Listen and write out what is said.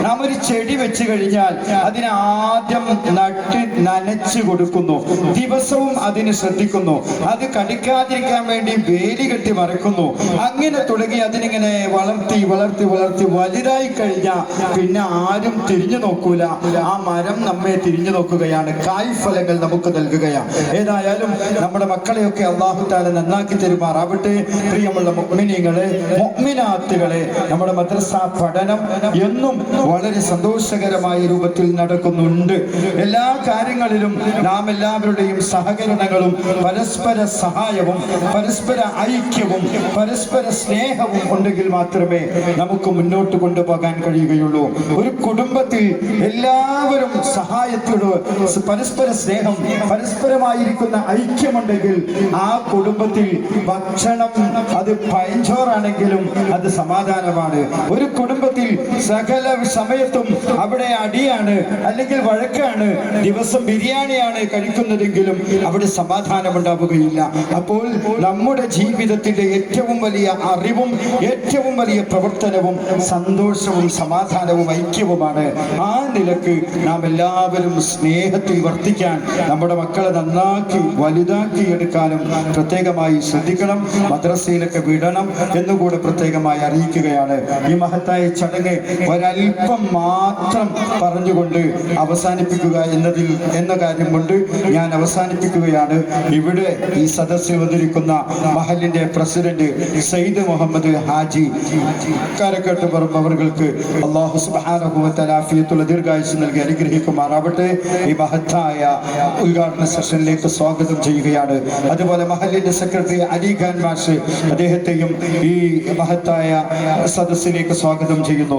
നാം ഒരു ചെടി വെച്ച് കഴിഞ്ഞാൽ അതിനാദ്യം നട്ട് നനച്ചു കൊടുക്കുന്നു. ദിവസവും അതിന് ശ്രദ്ധിക്കുന്നു. അത് കടിക്കാതിരിക്കാൻ വേണ്ടി വേലി കെട്ടി മറക്കുന്നു. അങ്ങനെ തുടങ്ങി അതിനിങ്ങനെ വളർത്തി വളർത്തി വളർത്തി വലുതായി കഴിഞ്ഞാൽ പിന്നെ ആരും തിരിഞ്ഞു നോക്കൂല. ആ മരം നമ്മെ തിരിഞ്ഞു നോക്കുകയാണ്. കായ് ഫലങ്ങൾ നമുക്ക് നൽകുകയാണ്. ഏതായാലും നമ്മുടെ മക്കളെയൊക്കെ അള്ളാഹു താല നന്നാക്കി തരുമാറാവട്ടെ. പ്രിയമുള്ള മുഗ്മിനികളെ മുഗ്മിനാത്തുകളെ നമ്മുടെ മദ്രസ പഠനം എന്നും വളരെ സന്തോഷകരമായ രൂപത്തിൽ നടക്കുന്നുണ്ട്. എല്ലാ കാര്യങ്ങളിലും നാം എല്ലാവരുടെയും സഹകരണങ്ങളും പരസ്പര സഹായവും പരസ്പര ഐക്യവും പരസ്പര സ്നേഹവും ഉണ്ടെങ്കിൽ മാത്രമേ നമുക്ക് മുന്നോട്ട് കൊണ്ടുപോകാൻ കഴിയുകയുള്ളൂ. ഒരു കുടുംബത്തിൽ എല്ലാവരും സഹായത്തോട് പരസ്പര സ്നേഹം പരസ്പരമായിരിക്കുന്ന ഐക്യമുണ്ടെങ്കിൽ ആ കുടുംബത്തിൽ ഭക്ഷണം അത് പയഞ്ചോറാണെങ്കിലും അത് സമാധാനമാണ്. ഒരു കുടുംബത്തിൽ സകല സമയത്തും അവിടെ അടിയാണ് അല്ലെങ്കിൽ വഴക്കാണ് ദിവസം ബിരിയാണിയാണ് കഴിക്കുന്നതെങ്കിലും അവിടെ സമാധാനം ഉണ്ടാവുകയില്ല അപ്പോൾ നമ്മുടെ ജീവിതത്തിന്റെ ഏറ്റവും വലിയ അറിവും ഏറ്റവും വലിയ പ്രവർത്തനവും സന്തോഷവും സമാധാനവും ഐക്യവുമാണ് ആ നിലയ്ക്ക് നാം എല്ലാവരും സ്നേഹത്തിൽ വർത്തിക്കാൻ നമ്മുടെ മക്കളെ നന്നാക്കി വലുതാക്കി എടുക്കാനും പ്രത്യേകമായി ശ്രദ്ധിക്കണം. മദ്രസയിലൊക്കെ വിടണം എന്നുകൂടെ പ്രത്യേകമായി അറിയിക്കുകയാണ്. ഈ മഹത്തായ ചടങ്ങ് ഒരൽപ്പം മാത്രം പറഞ്ഞുകൊണ്ട് അവസാനിപ്പിക്കുക എന്നതിൽ എന്ന കാര്യം കൊണ്ട് ഞാൻ അവസാനിപ്പിക്കുകയാണ്. ഇവിടെ ഈ സദസ്സിൽ വന്നിരിക്കുന്ന മഹലിന്റെ പ്രസിഡന്റ് സയ്യിദ് മുഹമ്മദ് ഹാജി കാരക്കട്ട് പറമ്പ് അവർക്ക് അള്ളാഹു സുബാനുഭവത്തലാഫിയത്തുള്ള ദീർഘായുസ് നൽകി അനുഗ്രഹിക്കുമാറാവട്ടെ. ഈ മഹത്തായ ഉദ്ഘാടന സെഷനിലേക്ക് സ്വാഗതം ചെയ്യുകയാണ്. അതുപോലെ മഹലിന്റെ സെക്രട്ടറി അലി ഖാൻ മാഷ് അദ്ദേഹത്തെയും ഈ മഹത്തായ സദസ്സിലേക്ക് സ്വാഗതം ചെയ്യുന്നു.